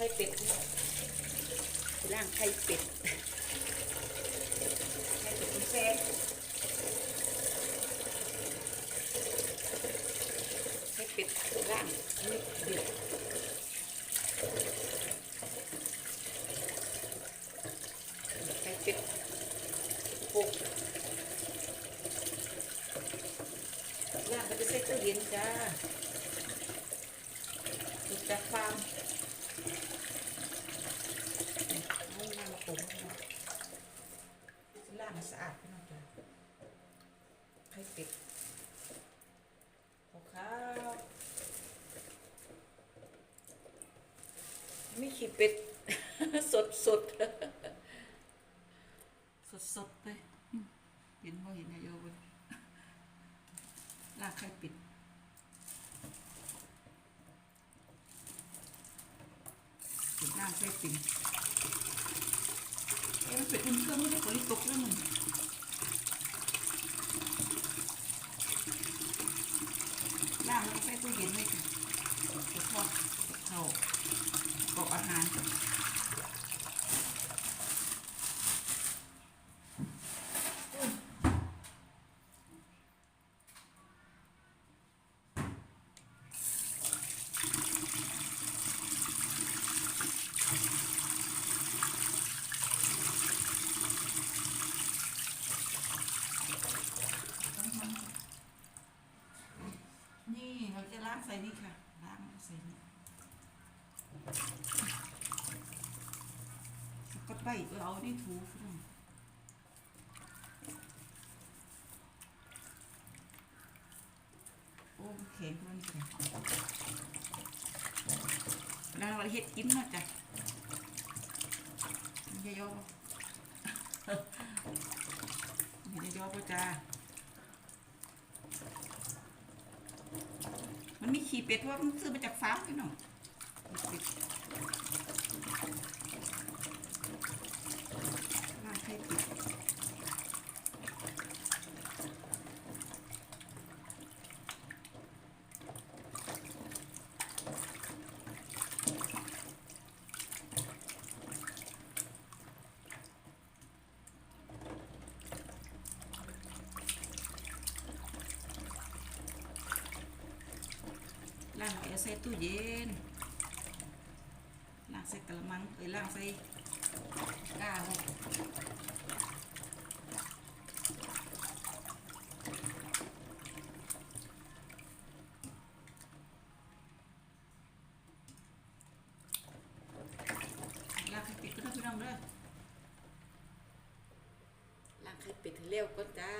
ข่เป็ดล่างไข่เป็ดไข่เป็ดคุณแซ่บไข่เป็ดล่างนี่เดือดไข่เป็ดโป่งล่างก็จะใส่ตู้เย็นจ้าดูจากฟาร์ม เอาน้ำมาปรุงให้หน่อยล้างให้สะอาดไปหน่อยจ้ะไข่เป็ดขาวๆไม่ขี้เป็ด สดสดสดสดเลยเห็นบ่เห็นนายโยบนลากไข่ป็ด เป็ดล่างไข่เป็ดเอ๊ะมันเป็นเครื่องไม่ได้ผลิตกแล้วมันล่างแล้วก็ใส่ตู้เย็นไว้ค่ะจะทอดกับข้าวกรอกอาหาร นี่เราจะล้างใส่นี่ค่ะ ล้างใส่นี่สกัดใบเอานี่ถูฝรั่งโอ้แข็งมันแข็งแล้วเราเฮ็ดกินเนาะจ้ะมันจะยอมมันจะยอมป่ะจ้า มันมีขี้เป็ดว่ามันซื้อมาจากฟาร์มพี่น้องไข่เป็ด ล่างเอาใส่ตู้เย็นล่างใส่กระมังเอ้ยล่างใส่ก้าวล่างไข่ป็ดก็ได้พี่น้องเด้อล่างไข่ป็ดให้เร็วก็จ้า